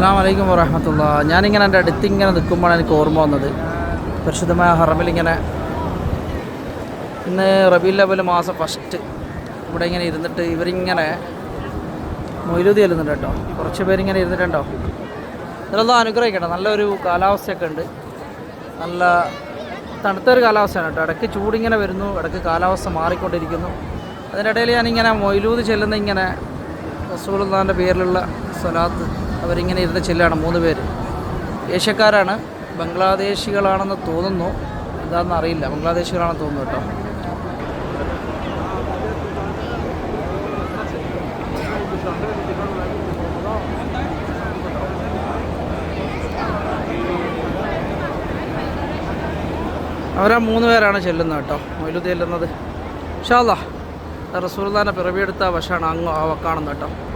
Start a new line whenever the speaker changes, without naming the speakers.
അസ്സാം വലൈക്കും വറഹമത്തുള്ള. ഞാനിങ്ങനെ എന്റെ അടുത്ത് ഇങ്ങനെ നിൽക്കുമ്പോഴാണ് എനിക്ക് ഓർമ്മ വന്നത്. പരിശുദ്ധമായ ഹറമിൽ ഇങ്ങനെ ഇന്ന് റബീൽ ലെവൽ മാസം ഫസ്റ്റ് ഇവിടെ ഇങ്ങനെ ഇരുന്നിട്ട് ഇവരിങ്ങനെ മൊയിലുതി ചെല്ലുന്നുണ്ട് കേട്ടോ. കുറച്ച് പേരിങ്ങനെ ഇരുന്നിട്ടുണ്ടോ? ഇതിലൊന്നും അനുഗ്രഹിക്കട്ടെ. നല്ലൊരു കാലാവസ്ഥയൊക്കെ ഉണ്ട്. നല്ല തണുത്തൊരു കാലാവസ്ഥയാണ് കേട്ടോ. ഇടയ്ക്ക് ചൂടിങ്ങനെ വരുന്നു. ഇടയ്ക്ക് കാലാവസ്ഥ മാറിക്കൊണ്ടിരിക്കുന്നു. അതിനിടയിൽ ഞാനിങ്ങനെ മൊയിലൂത് ചെല്ലുന്ന ഇങ്ങനെ റസൂൽ പേരിലുള്ള സ്വലാത്ത് അവരിങ്ങനെ ഇരുന്ന് ചെല്ലാണ് മൂന്ന് പേര്. ഏഷ്യക്കാരാണ്. ബംഗ്ലാദേശികളാണെന്ന് തോന്നുന്നു. എന്താണെന്ന് അറിയില്ല. ബംഗ്ലാദേശികളാണെന്ന് തോന്നുന്നു കേട്ടോ. അവരാ മൂന്ന് പേരാണ് ചെല്ലുന്നത് കേട്ടോ. മൊയിലുദ് ചെല്ലുന്നത്. ഷാല്ലാ റസൂൽദാനെ പിറവിയെടുത്ത വശമാണ് അങ്ങ് ആ കാണുന്നത് കേട്ടോ.